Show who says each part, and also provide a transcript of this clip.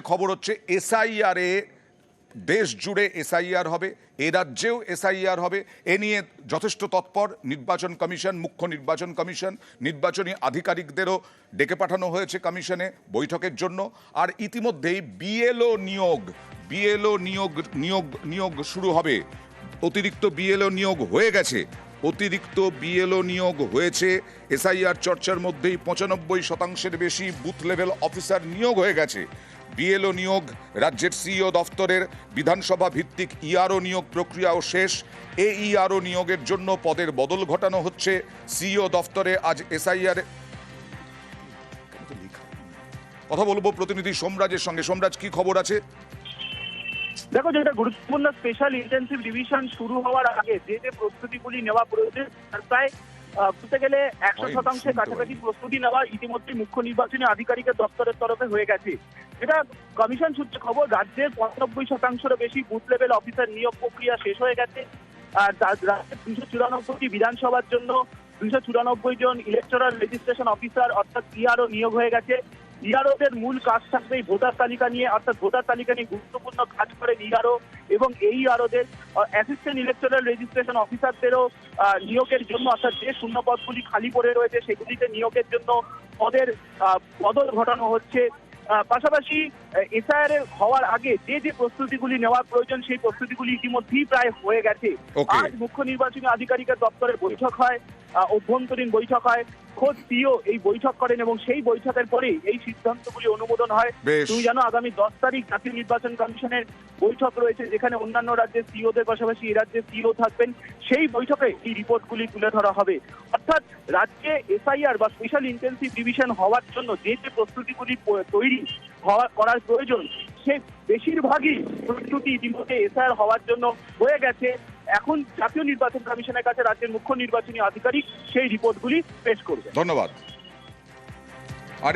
Speaker 1: খবর হচ্ছে এসআইআর দেশ জুড়ে এসআইআর হবে, এ রাজ্যেও এসআইআর হবে। এ নিয়ে যথেষ্ট তৎপর নির্বাচন কমিশন, মুখ্য নির্বাচন কমিশন, নির্বাচনী আধিকারিকদেরও ডেকে পাঠানো হয়েছে কমিশনে বৈঠকের জন্য। আর ইতিমধ্যেই বিএলও নিয়োগ বিএলও নিয়োগ নিয়োগ নিয়োগ শুরু হবে। অতিরিক্ত বিএলও নিয়োগ হয়ে গেছে। অতিরিক্ত বিএলও নিয়োগ হয়েছে। এসআইআর চর্চার মধ্যেই পঁচানব্বই শতাংশের বেশি বুথ লেভেল অফিসার নিয়োগ হয়ে গেছে। বিএলও নিয়োগ, রাজ্যের সিইও দফতরের বিধানসভা ভিত্তিক ইআরও নিয়োগ প্রক্রিয়াও শেষ। এই ইআরও নিয়োগের জন্য পদের বদল ঘটানো হচ্ছে। সিইও দফতরে আজ এসআইআর কথা বলব প্রতিনিধি সোমরাজের সঙ্গে। সোমরাজ, কি খবর আছে?
Speaker 2: দেখো, যেটা গুরুত্বপূর্ণ স্পেশাল ইন্টেন্সিভ ডিভিশন শুরু হওয়ার আগে যে যে প্রস্তুতিগুলি নেওয়া প্রয়োজন, তার প্রায় বলতে গেলে একশো শতাংশের কাছাকাছি প্রস্তুতি নেওয়া ইতিমধ্যে মুখ্য নির্বাচনী আধিকারিকের দপ্তরের তরফে হয়ে গেছে। এটা কমিশন সূত্রে খবর রাজ্যের পঁচানব্বই শতাংশেরও বেশি বুথ লেভেল অফিসার নিয়োগ প্রক্রিয়া শেষ হয়ে গেছে। আর রাজ্যের দুশো চুরানব্বইটি বিধানসভার জন্য দুশো চুরানব্বই জন ইলেকট্রাল রেজিস্ট্রেশন অফিসার অর্থাৎ ইআরও নিয়োগ হয়ে গেছে। ইআরওদের মূল কাজ থাকবে এই ভোটার তালিকা নিয়ে অর্থাৎ ভোটার তালিকা নিয়ে গুরুত্বপূর্ণ কাজ করেন ইআরও এবং এই ইআরওদের অ্যাসিস্ট্যান্ট ইলেকটোরাল রেজিস্ট্রেশন অফিসারদেরও নিয়োগের জন্য অর্থাৎ যে শূন্য পদগুলি খালি পড়ে রয়েছে সেগুলিতে নিয়োগের জন্য পদের আহ, বদল ঘটানো হচ্ছে। পাশাপাশি এসআইআর হওয়ার আগে যে যে প্রস্তুতিগুলি নেওয়ার প্রয়োজন সেই প্রস্তুতিগুলি ইতিমধ্যেই প্রায় হয়ে গেছে. আজ মুখ্য নির্বাচনী আধিকারিকের দপ্তরে বৈঠক হয়। অভ্যন্তরীণ বৈঠক হয়। খোদ সিও এই বৈঠক করেন এবং সেই বৈঠকের পরেই এই সিদ্ধান্তগুলি অনুমোদন হয়। তুমি জানো আগামী দশ তারিখ জাতীয় নির্বাচন কমিশনের বৈঠক রয়েছে যেখানে অন্যান্য রাজ্যের সিওদের পাশাপাশি এই রাজ্যের সিও থাকবেন। সেই বৈঠকে এই রিপোর্টগুলি তুলে ধরা হবে। অর্থাৎ রাজ্যে এসআইআর বা স্পেশাল ইন্টেন্সিভ ডিভিশন হওয়ার জন্য যে যে প্রস্তুতিগুলি তৈরি হওয়া করার প্রয়োজন সে বেশিরভাগই প্রস্তুতি ইতিমধ্যে এসআইআর হওয়ার জন্য হয়ে গেছে। এখন জাতীয় নির্বাচন কমিশনের কাছে রাজ্যের মুখ্য নির্বাচনী আধিকারিক সেই রিপোর্টগুলি পেশ করবে
Speaker 1: ধন্যবাদ। আর